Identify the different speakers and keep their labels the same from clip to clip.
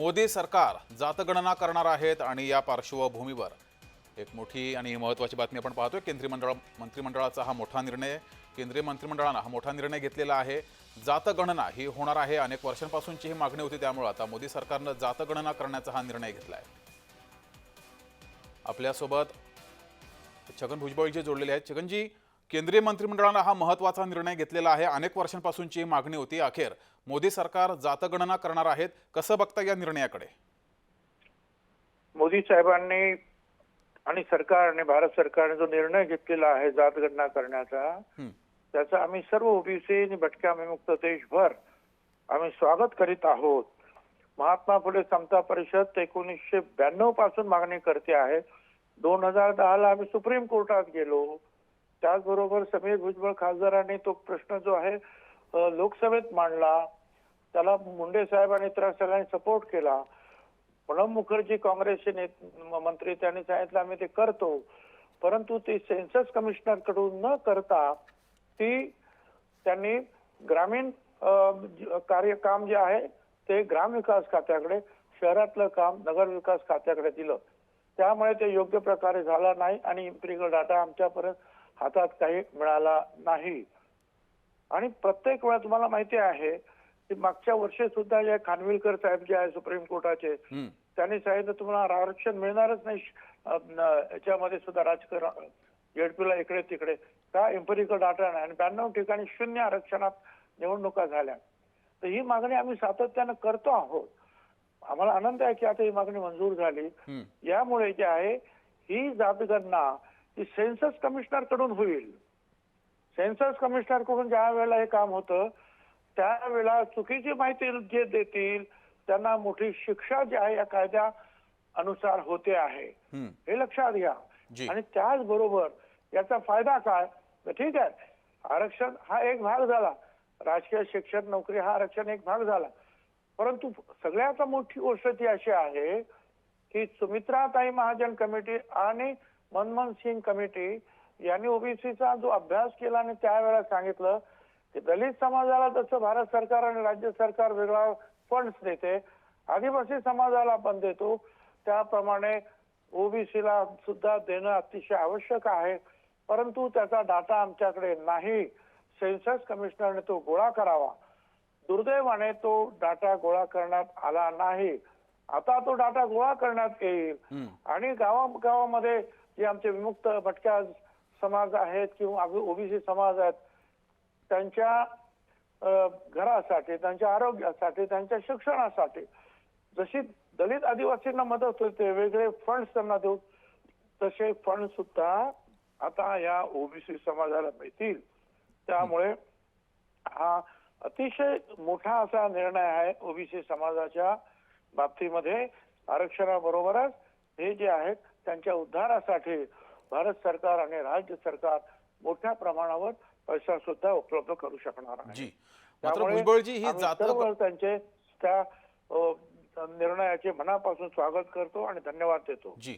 Speaker 1: मोदी सरकार जातगणना करणार आहेत आणि या पार्श्वभूमीवर एक मोठी आणि महत्त्वाची बातमी आपण पाहतोय. केंद्रीय मंडळ मंत्रिमंडळाचा हा मोठा निर्णय केंद्रीय मंत्रिमंडळानं हा मोठा निर्णय घेतलेला आहे. जातगणना ही होणार आहे. अनेक वर्षांपासूनची ही मागणी होती त्यामुळे आता मोदी सरकारनं जातगणना करण्याचा हा निर्णय घेतला आहे आपल्यासोबत छगन भुजबळजी जोडलेले आहेत. छगनजी केंद्रीय मंत्रिमंडळानं हा महत्त्वाचा निर्णय घेतलेला आहे. अनेक वर्षांपासूनची मागणी होती. अखेर मोदी सरकार जातगणना करणार आहेत. कसं बघता या निर्णयाकडे?
Speaker 2: मोदी साहेबांनी आणि सरकारने भारत सरकारने जो निर्णय घेतलेला आहे जातगणना करण्याचा त्याचा आम्ही सर्व ओबीसी आणि भटक्या विमुक्त देशभर आम्ही स्वागत करीत आहोत. महात्मा फुले समता परिषद एकोणीसशे ब्याण्णवपासून मागणी करते आहे. दोन हजार दहाला आम्ही सुप्रीम कोर्टात गेलो. त्याचबरोबर समीर भुजबळ खासदारांनी तो प्रश्न जो आहे लोकसभेत मांडला. त्याला मुंडे साहेब आणि इतर सगळ्यांनी सपोर्ट केला. प्रणब मुखर्जी काँग्रेसचे मंत्री त्यांनी सांगितलं आम्ही ते करतो. परंतु ती सेन्सस कमिशनरकडून न करता ती त्यांनी ग्रामीण कार्य काम जे आहे ते ग्रामविकास खात्याकडे शहरातलं काम नगर विकास खात्याकडे दिलं. त्यामुळे ते योग्य प्रकारे झाला नाही आणि इम्पिरिकल डाटा आमच्यापर्यंत हातात काही मिळाला नाही. आणि प्रत्येक वेळा तुम्हाला माहिती आहे की मागच्या वर्षी सुद्धा जे खानविलकर साहेब जे आहे सुप्रीम कोर्टाचे त्यांनी सांगितलं तुम्हाला आरक्षण मिळणारच नाही. याच्यामध्ये सुद्धा राजकारण जेडपीला इकडे तिकडे का एम्पेरिकल डाटा नाही? आणि ब्याण्णव ठिकाणी शून्य आरक्षणात निवडणुका झाल्या. तर ही मागणी आम्ही सातत्यानं करतो आहोत. आम्हाला आनंद आहे की आता ही मागणी मंजूर झाली. यामुळे जे आहे ही जातगणना ही सेन्सस कमिशनरकडून होईल. सेन्सस कमिशनरकडून ज्या वेळेला हे काम होतं त्यावेळेला चुकीची माहिती जे देतील त्यांना मोठी शिक्षा जी आहे या कायद्या अनुसार होते आहे.
Speaker 1: हं.
Speaker 2: लक्षात घ्या. आणि त्याचबरोबर याचा फायदा काय? तर ठीक आहे. आरक्षण हा एक भाग झाला. राजकीय शिक्षण नोकरी हा आरक्षण एक भाग झाला. परंतु सगळ्यात मोठी गोष्ट ती अशी आहे की सुमित्राताई महाजन कमिटी आणि मनमोहन सिंग कमिटी यांनी ओबीसीचा जो अभ्यास केला आणि त्यावेळेला सांगितलं की दलित समाजाला जसं भारत सरकार आणि राज्य सरकार वेगळा फंड्स देते आदिवासी समाजाला पण देतो त्याप्रमाणे ओबीसीला सुद्धा देणं अतिशय आवश्यक आहे. परंतु त्याचा डाटा आमच्याकडे नाही. सेन्सस कमिशनरने तो गोळा करावा. दुर्दैवाने तो डाटा गोळा करण्यात आला नाही. आता तो डाटा गोळा करण्यात येईल. आणि गावागावामध्ये जे आमचे विमुक्त भटक्या समाज आहेत किंवा ओबीसी समाज आहेत त्यांच्या घरासाठी त्यांच्या आरोग्यासाठी त्यांच्या शिक्षणासाठी जशी दलित आदिवासींना मदत होते वेगळे फंड त्यांना देऊ तसे फंड सुद्धा आता या ओबीसी समाजाला मिळतील. त्यामुळे हा अतिशय मोठा असा निर्णय आहे ओबीसी समाजाच्या बाबतीमध्ये. आरक्षणाबरोबरच हे जे आहेत त्यांच्या उद्धारासाठी भारत सरकार आणि राज्य सरकार मोठ्या प्रमाणावर पैसा सुद्धा उपलब्ध करू शकणार आहे. त्यामुळे त्यांचे त्या निर्णयाचे मनापासून स्वागत करतो आणि धन्यवाद देतो.
Speaker 1: जी.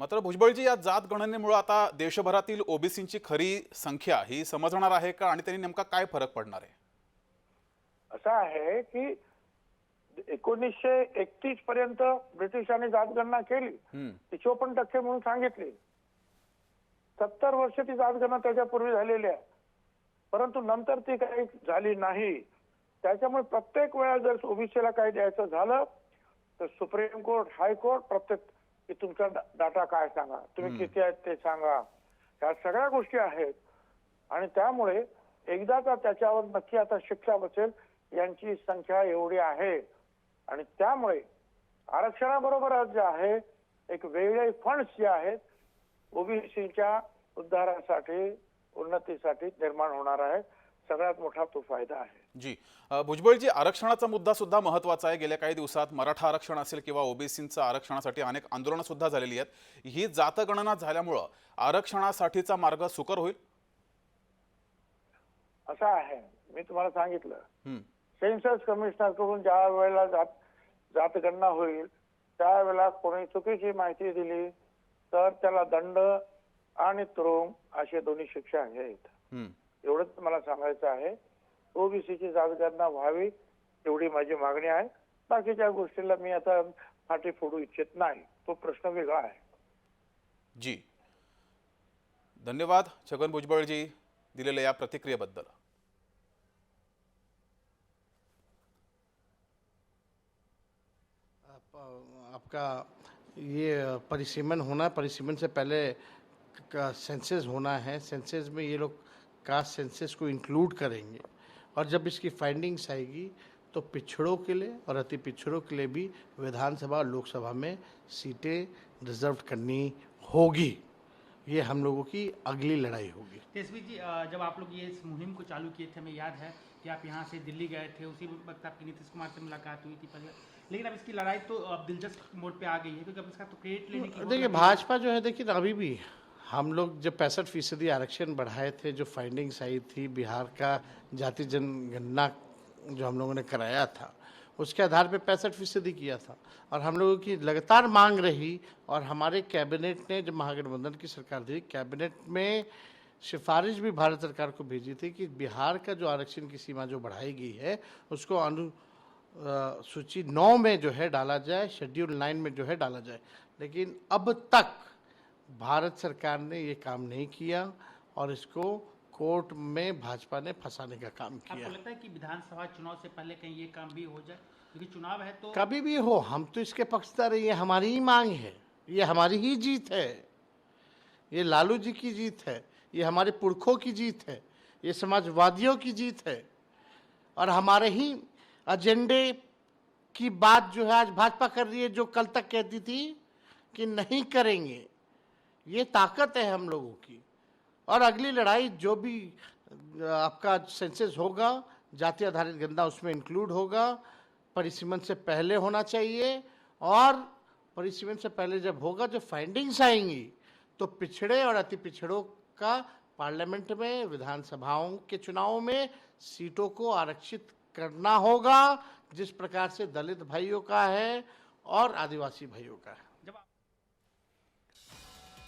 Speaker 1: मात्र भुजबळजी या जात गणनेमुळे आता देशभरातील ओबीसींची खरी संख्या ही समजणार आहे का? आणि त्यांनी नेमका काय फरक पडणार आहे?
Speaker 2: असं आहे की एकोणीसशे एकतीस पर्यंत ब्रिटिशांनी जातगणना केली. ती चोपन्न टक्के म्हणून सांगितली. सत्तर वर्ष ती जातगणना त्याच्यापूर्वी झालेली आहे. परंतु नंतर ती काही झाली नाही. त्याच्यामुळे प्रत्येक वेळा जर ओबीसीला काही द्यायचं झालं तर सुप्रीम कोर्ट हायकोर्ट प्रत्येक की तुमचा डाटा काय सांगा? तुम्ही किती आहेत ते सांगा? ह्या सगळ्या गोष्टी आहेत. आणि त्यामुळे एकदाचा त्याच्यावर नक्की आता शिक्षा बसेल यांची संख्या एवढी आहे. आणि त्यामुळे आरक्षणाबरोबरच जे आहे एक वेगळे फंड्स जे आहेत ओबीसीच्या उद्धारासाठी उन्नतीसाठी निर्माण होणार आहे. सगळ्यात मोठा तो फायदा आहे.
Speaker 1: जी. भुजबळजी आरक्षणाचा मुद्दा सुद्धा महत्त्वाचा आहे. गेल्या काही दिवसात मराठा आरक्षण असेल किंवा ओबीसींचं आरक्षणासाठी अनेक आंदोलनं सुद्धा झालेली आहेत. ही जातगणना झाल्यामुळं आरक्षणासाठीचा मार्ग सुकर होईल?
Speaker 2: असं आहे. मी तुम्हाला सांगितलं. सेन्सस कमिशनरकडून ज्या वेळेला जात जातगणना होईल. त्यावेळेला कोणी चुकीची माहिती दिली तर त्याला दंड आणि तुरुंग असे दोन्ही शिक्षा आहेत. एवढंच मला सांगायचं आहे. ओबीसीची जातगणना व्हावी एवढी माझी मागणी आहे. बाकीच्या गोष्टीला मी आता फाटी फोडू इच्छित नाही. तो प्रश्न वेगळा आहे.
Speaker 1: जी. धन्यवाद छगन भुजबळजी दिलेल्या या प्रतिक्रियेबद्दल.
Speaker 3: आपका ये परिसीमन होना, परिसीमन से पहले का सेंसेस होना है। सेंसेस में ये लोग कास्ट सेंसेस को इंक्लूड करेंगे। और जब इसकी फाइंडिंग्स आएगी तो पिछड़ों के लिए और अति पिछड़ों के लिए भी विधानसभा और लोकसभा में सीटें रिज़र्व करनी होगी। ये हम लोगों की अगली लड़ाई होगी।
Speaker 4: तेजस्वी जी जब आप लोग ये इस मुहिम को चालू किए थे, हमें याद है कि आप यहाँ से दिल्ली गए थे, उसी वक्त आपकी नीतीश कुमार से मुलाकात हुई थी, पहले लेकिन अब इसकी लड़ाई तो अब दिलचस्प मोड पे आ गई है क्योंकि अब इसका तो क्रेडिट लेने की
Speaker 3: देखिए भाजपा जो है देखिए अभी भी हम लोग जब पैंसठ फ़ीसदी आरक्षण बढ़ाए थे जो फाइंडिंग्स आई थी बिहार का जाति जनगणना जो हम लोगों ने कराया था उसके आधार पे पैंसठ फ़ीसदी किया था। और हम लोगों की लगातार मांग रही और हमारे कैबिनेट ने जब महागठबंधन की सरकार थी कैबिनेट में सिफारिश भी भारत सरकार को भेजी थी कि बिहार का जो आरक्षण की सीमा जो बढ़ाई गई है उसको अनु सूची नौ में जो है डाला जाए शेड्यूल नाइन में जो है डाला जाए। लेकिन अब तक भारत सरकार ने ये काम नहीं किया और इसको कोर्ट में भाजपा ने फंसाने का काम किया।
Speaker 4: आपको लगता है कि विधानसभा चुनाव से पहले कहीं ये काम भी हो जाए? क्योंकि चुनाव है तो
Speaker 3: कभी भी हो हम तो इसके पक्षधर हैं ये हमारी ही मांग है। ये हमारी ही जीत है। ये लालू जी की जीत है। ये हमारे पुरखों की जीत है। ये समाजवादियों की जीत है। और हमारे ही एजेंडे की बात जो है आज भाजपा कर रही है, जो कल तक कहती थी कि नहीं करेंगे, ये ताकत है हम लोगों की। और अगली लड़ाई जो भी आपका सेंसेस होगा, जाति आधारित गंदा उसमें इंक्लूड होगा, परिसीमन से पहले होना चाहिए, और परिसीमन से पहले जब होगा, जब फाइंडिंग्स आएँगी तो पिछड़े और अति पिछड़ों का पार्लियामेंट में, विधानसभाओं के चुनावों में, सीटों को आरक्षित करना होगा जिस प्रकार से दलित भाइयों का है और आदिवासी भाइयों का है।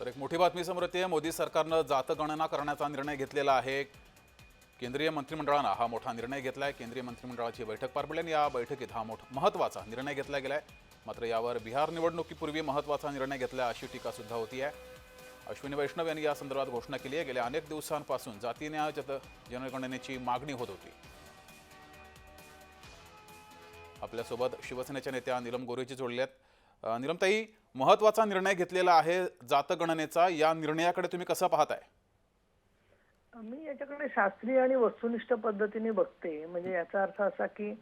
Speaker 1: तर एक मोठी बातमी समोर येते. मोदी सरकारनं जातगणना करण्याचा निर्णय घेतलेला आहे. केंद्रीय मंत्रिमंडळानं हा मोठा निर्णय घेतलाय. केंद्रीय मंत्रिमंडळाची बैठक पार पडली आणि या बैठकीत हा मोठा महत्त्वाचा निर्णय घेतला गेलाय. मात्र यावर बिहार निवडणुकीपूर्वी महत्त्वाचा निर्णय घेतला अशी टीका सुद्धा होती आहे अश्विनी वैष्णव यांनी या संदर्भात घोषणा केली आहे. गेल्या अनेक दिवसांपासून जाती न्याय जत जनगणनेची मागणी होत होती. आपल्यासोबत शिवसेनेच्या नेत्या नीलम गोरेची जोडल्यात आहेत. अ, महत्त्वाचा निर्णय घेतलेला आहे जातगणनेचा. या निर्णयाकडे तुम्ही कसं पाहताय?
Speaker 5: मी याच्याकडे शास्त्रीय आणि वस्तुनिष्ठ पद्धतीने बघते. म्हणजे याचा अर्थ असा की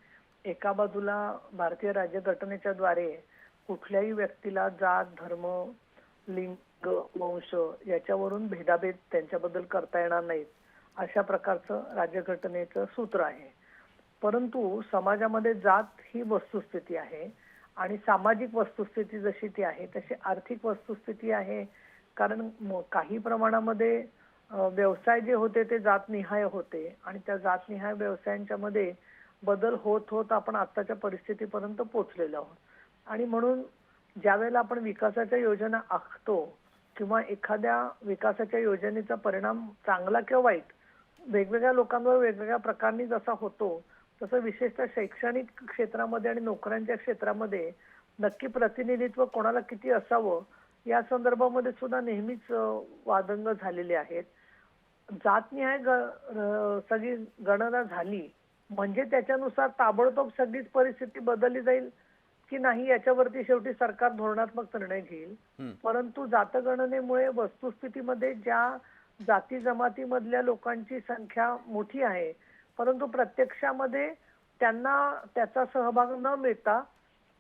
Speaker 5: एका बाजूला भारतीय राज्यघटनेच्या द्वारे कुठल्याही व्यक्तीला जात धर्म लिंग वंश याच्यावरून भेदाभेद त्यांच्याबद्दल करता येणार नाहीत. अशा प्रकारचं राज्यघटनेचं सूत्र आहे. परंतु समाजामध्ये जात ही वस्तुस्थिती आहे आणि सामाजिक वस्तुस्थिती जशी ती आहे तशी आर्थिक वस्तुस्थिती आहे. कारण म- काही प्रमाणामध्ये व्यवसाय जे होते ते जातनिहाय होते आणि त्या जातनिहाय व्यवसायांच्या मध्ये बदल होत होत आपण आत्ताच्या परिस्थितीपर्यंत पोचलेलो आहोत. आणि म्हणून ज्या वेळेला आपण विकासाच्या योजना आखतो किंवा एखाद्या विकासाच्या योजनेचा परिणाम चांगला किंवा वाईट वेगवेगळ्या लोकांवर वेगवेगळ्या प्रकारनी जसा होतो तसं विशेषतः शैक्षणिक क्षेत्रामध्ये आणि नोकऱ्यांच्या क्षेत्रामध्ये नक्की प्रतिनिधित्व कोणाला किती असावं या संदर्भामध्ये सुद्धा नेहमीच वादंग झालेले आहेत जातनिहाय सगळी गणना झाली म्हणजे त्याच्यानुसार ताबडतोब सगळीच परिस्थिती बदलली जाईल की नाही याच्यावरती शेवटी सरकार धोरणात्मक निर्णय घेईल. परंतु जातगणनेमुळे वस्तुस्थितीमध्ये ज्या जाती जमातीमधल्या लोकांची संख्या मोठी आहे परंतु प्रत्यक्षामध्ये त्यांना त्याचा सहभाग न मिळता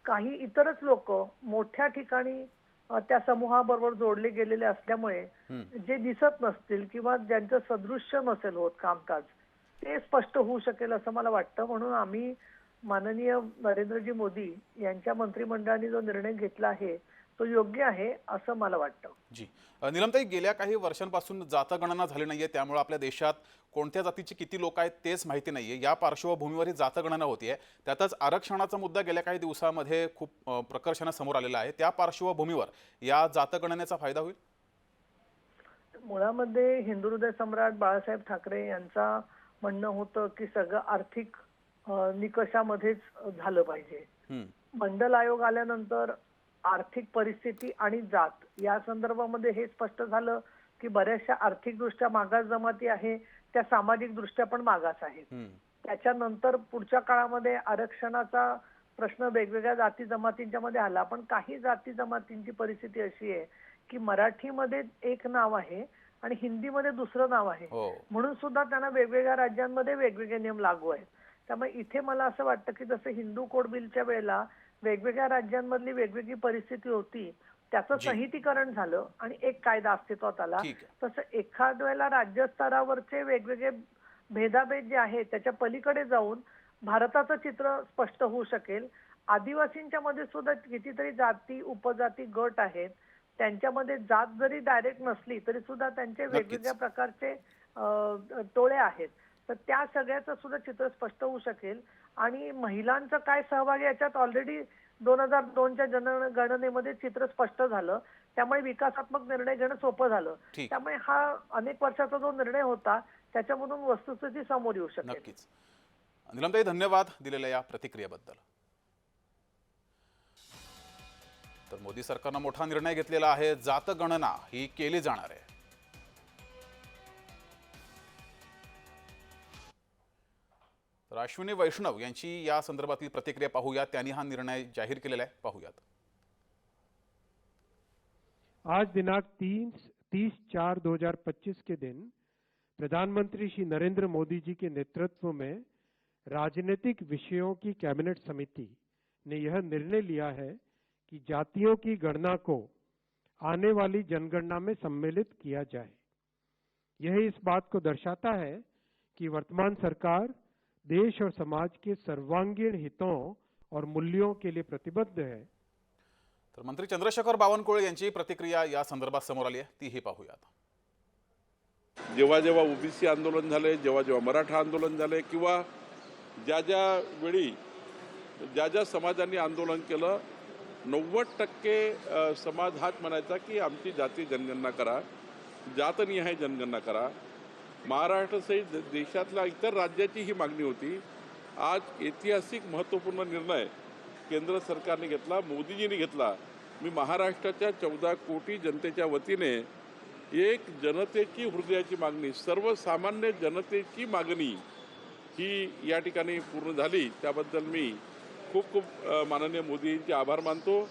Speaker 5: काही इतरच लोक मोठ्या ठिकाणी त्या समूहाबरोबर जोडले गेलेले असल्यामुळे. जे दिसत नसतील किंवा ज्यांचं सदृश्य नसेल होत कामकाज ते स्पष्ट होऊ शकेल असं मला वाटतं म्हणून आम्ही माननीय नरेंद्रजी मोदी यांच्या मंत्रिमंडळाने जो निर्णय घेतला आहे तो योग्य आहे असं मला वाटतं.
Speaker 1: जी. नीलमताई गेल्या काही वर्षांपासून जातगणना झाली नाहीये त्यामुळे आपल्या देशात कोणत्या जातीचे किती लोक आहेत तेच माहिती नाहीये. या पार्श्वभूमीवर ही जातगणना होतीये. त्यातच आरक्षणाचा मुद्दा गेल्या काही दिवसामध्ये खूप अ, प्रकर्षानं समोर आलेला आहे. त्या पार्श्वभूमीवर या जातगणनेचा फायदा होईल?
Speaker 5: मुळामध्ये हिंदू हृदय सम्राट बाळासाहेब ठाकरे यांचा म्हणणं होतं की सगळं आर्थिक निकषामध्येच झालं पाहिजे. मंडल आयोग आल्यानंतर आर्थिक परिस्थिती आणि जात. या संदर्भामध्ये हे स्पष्ट झालं की बऱ्याचशा आर्थिकदृष्ट्या मागास जमाती आहे त्या सामाजिक दृष्ट्या पण मागास आहेत. त्याच्यानंतर पुढच्या काळामध्ये आरक्षणाचा प्रश्न वेगवेगळ्या जाती जमातींच्या मध्ये आला. पण काही जाती जमातींची परिस्थिती अशी आहे की मराठीमध्ये एक नाव आहे आणि हिंदीमध्ये दुसरं नाव आहे.
Speaker 1: हो.
Speaker 5: म्हणून सुद्धा त्यांना वेगवेगळ्या राज्यांमध्ये वेगवेगळे नियम लागू आहेत. त्यामुळे इथे मला असं वाटतं की जसं हिंदू कोड बिलच्या वेळेला वेगवेगळ्या राज्यांमधली वेगवेगळी परिस्थिती होती त्याचं. संहितीकरण झालं आणि एक कायदा अस्तित्वात आला. तसं एखाद वेळेला राज्यस्तरावरचे वेगवेगळे भेदाभेद जे आहेत त्याच्या पलीकडे जाऊन भारताचं चित्र स्पष्ट होऊ शकेल. आदिवासींच्या मध्ये सुद्धा कितीतरी जाती उपजाती गट आहेत. त्यांच्यामध्ये जात जरी डायरेक्ट नसली तरी सुद्धा त्यांचे. वेगवेगळ्या प्रकारचे टोळे आहेत. तर त्या सगळ्याचं सुद्धा चित्र स्पष्ट होऊ शकेल. आणि महिलांचं काय सहभाग याच्यात ऑलरेडी दोन हजार दोनच्या जनगणनेमध्ये चित्र स्पष्ट झालं. त्यामुळे विकासात्मक निर्णय घेणं सोपं झालं. त्यामुळे हा अनेक वर्षाचा जो निर्णय होता त्याच्यामधून वस्तुस्थिती समोर येऊ शकेल.
Speaker 1: नक्कीच. निलमताई धन्यवाद दिलेल्या या प्रतिक्रियेबद्दल. तर मोदी सरकारनं मोठा निर्णय घेतलेला आहे. जातगणना ही केली जाणार आहे. तर अश्विनी वैष्णव यांची या संदर्भातील प्रतिक्रिया पाहूयात. त्यांनी हा निर्णय जाहीर केलेला आहे. पाहूयात.
Speaker 6: आज दिनांक तीन, तीस चार 2025 के दिन प्रधानमंत्री श्री नरेंद्र मोदी जी के नेतृत्व में राजनीतिक विषयों की कैबिनेट समिति ने यह निर्णय लिया है कि जातियों की गणना को आने वाली जनगणना में सम्मिलित किया जाए। यह इस बात को दर्शाता है कि वर्तमान सरकार देश और समाज के सर्वांगीण हितों और मूल्यों के लिए प्रतिबद्ध है।
Speaker 1: तर मंत्री चंद्रशेखर बावनकुळे यांची प्रतिक्रिया या संदर्भात समोर आली आहे. तीही पाहूयात.
Speaker 7: जेव्हा जेव्हा ओबीसी आंदोलन झाले जेव्हा जेव्हा मराठा आंदोलन झाले किंवा ज्या ज्या वेळी ज्या ज्या समाजांनी आंदोलन केलं नव्वद टक्के समाज हाच म्हणायचा की आमची जाती जनगणना करा जातनिहाय जनगणना करा. महाराष्ट्रासहित देशातल्या इतर राज्याची ही मागणी होती. आज ऐतिहासिक महत्त्वपूर्ण निर्णय केंद्र सरकारने घेतला मोदीजींनी घेतला. मी महाराष्ट्राच्या चौदा कोटी जनतेच्या वतीने एक जनतेची हृदयाची मागणी सर्वसामान्य जनतेची मागणी ही या ठिकाणी पूर्ण झाली. त्याबद्दल मी खूप खूप माननीय मोदींचे आभार मानतो.